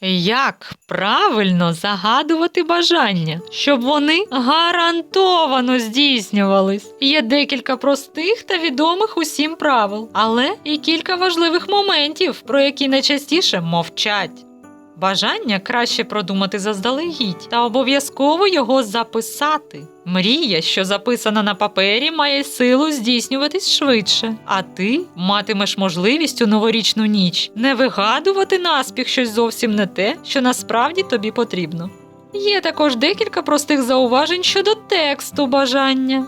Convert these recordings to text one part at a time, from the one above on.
Як правильно загадувати бажання, щоб вони гарантовано здійснювались? Є декілька простих та відомих усім правил, але і кілька важливих моментів, про які найчастіше мовчать. Бажання краще продумати заздалегідь та обов'язково його записати. Мрія, що записана на папері, має силу здійснюватись швидше, а ти матимеш можливість у новорічну ніч не вигадувати наспіх щось зовсім не те, що насправді тобі потрібно. Є також декілька простих зауважень щодо тексту бажання.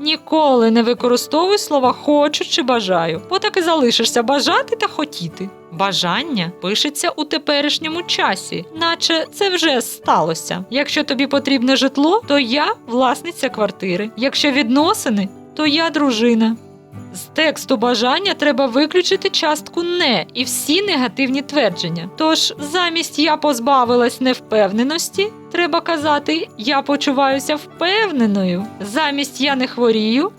Ніколи не використовуй слова хочу чи бажаю, бо так і залишишся бажати та хотіти. Бажання пишеться у теперішньому часі, наче це вже сталося. Якщо тобі потрібне житло, то я власниця квартири. Якщо відносини, то я дружина. З тексту бажання треба виключити частку не і всі негативні твердження. Тож замість я позбавилась невпевненості, треба казати я почуваюся впевненою. Замість я не хворію.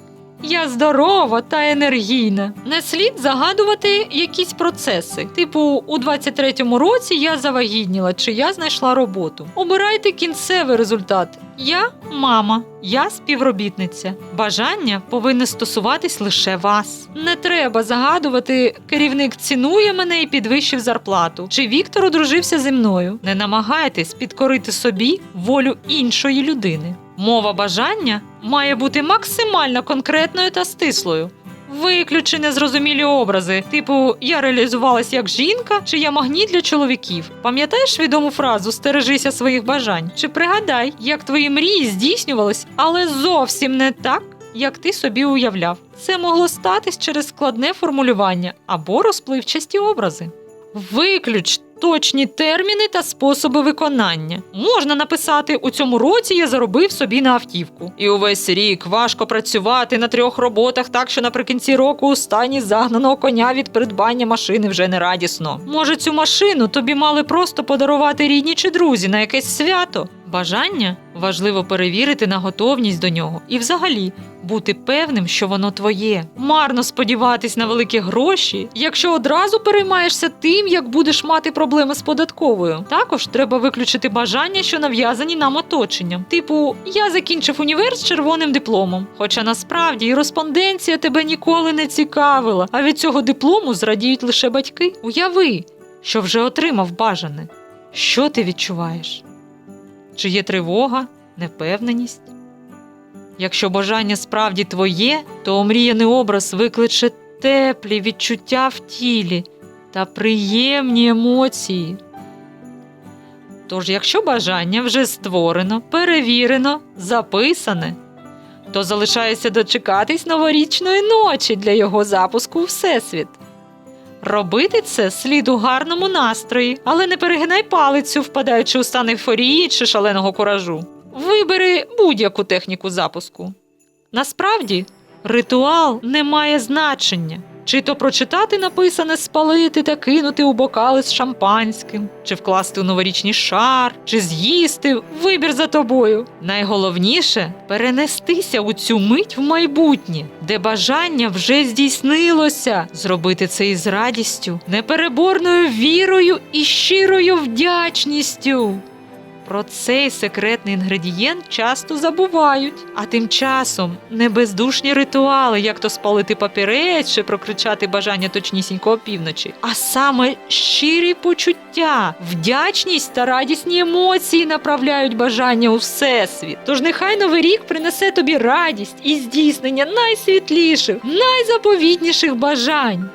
Я здорова та енергійна. Не слід загадувати якісь процеси. Типу, у 23-му році я завагітніла чи я знайшла роботу. Обирайте кінцевий результат. Я мама, я співробітниця. Бажання повинне стосуватись лише вас. Не треба загадувати, керівник цінує мене і підвищив зарплату. Чи Віктор одружився зі мною. Не намагайтесь підкорити собі волю іншої людини. Мова бажання має бути максимально конкретною та стислою. Виключи незрозумілі образи, типу я реалізувалась як жінка, чи я магніт для чоловіків. Пам'ятаєш відому фразу Стережися своїх бажань? Чи пригадай, як твої мрії здійснювались, але зовсім не так, як ти собі уявляв. Це могло статись через складне формулювання або розпливчасті образи. Виключ точні терміни та способи виконання. Можна написати у цьому році я заробив собі на автівку. І увесь рік важко працювати на трьох роботах, так що наприкінці року у стані загнаного коня від придбання машини вже не радісно. Може, цю машину тобі мали просто подарувати рідні чи друзі на якесь свято. Бажання важливо перевірити на готовність до нього і, взагалі, бути певним, що воно твоє. Марно сподіватись на великі гроші, якщо одразу переймаєшся тим, як будеш мати проблеми з податковою. Також треба виключити бажання, що нав'язані нам оточенням. Типу, я закінчив універ з червоним дипломом. Хоча насправді і респонденція тебе ніколи не цікавила, а від цього диплому зрадіють лише батьки. Уяви, що вже отримав бажане. Що ти відчуваєш? Чи є тривога, невпевненість? Якщо бажання справді твоє, то омріяний образ викличе теплі відчуття в тілі та приємні емоції. Тож, якщо бажання вже створено, перевірено, записане, то залишається дочекатись новорічної ночі для його запуску у Всесвіт. Робити це слід у гарному настрої, але не перегинай палицю, впадаючи у стан ейфорії чи шаленого куражу. Вибери будь-яку техніку запуску. Насправді, ритуал не має значення. Чи то прочитати написане спалити та кинути у бокали з шампанським, чи вкласти у новорічний шар, чи з'їсти вибір за тобою. Найголовніше перенестися у цю мить в майбутнє, де бажання вже здійснилося, зробити це із радістю, непереборною вірою і щирою вдячністю. Про цей секретний інгредієнт часто забувають, а тим часом не бездушні ритуали, як то спалити папірець чи прокричати бажання точнісінько опівночі, а саме щирі почуття, вдячність та радісні емоції направляють бажання у всесвіт. Тож нехай новий рік принесе тобі радість і здійснення найсвітліших, найзаповітніших бажань.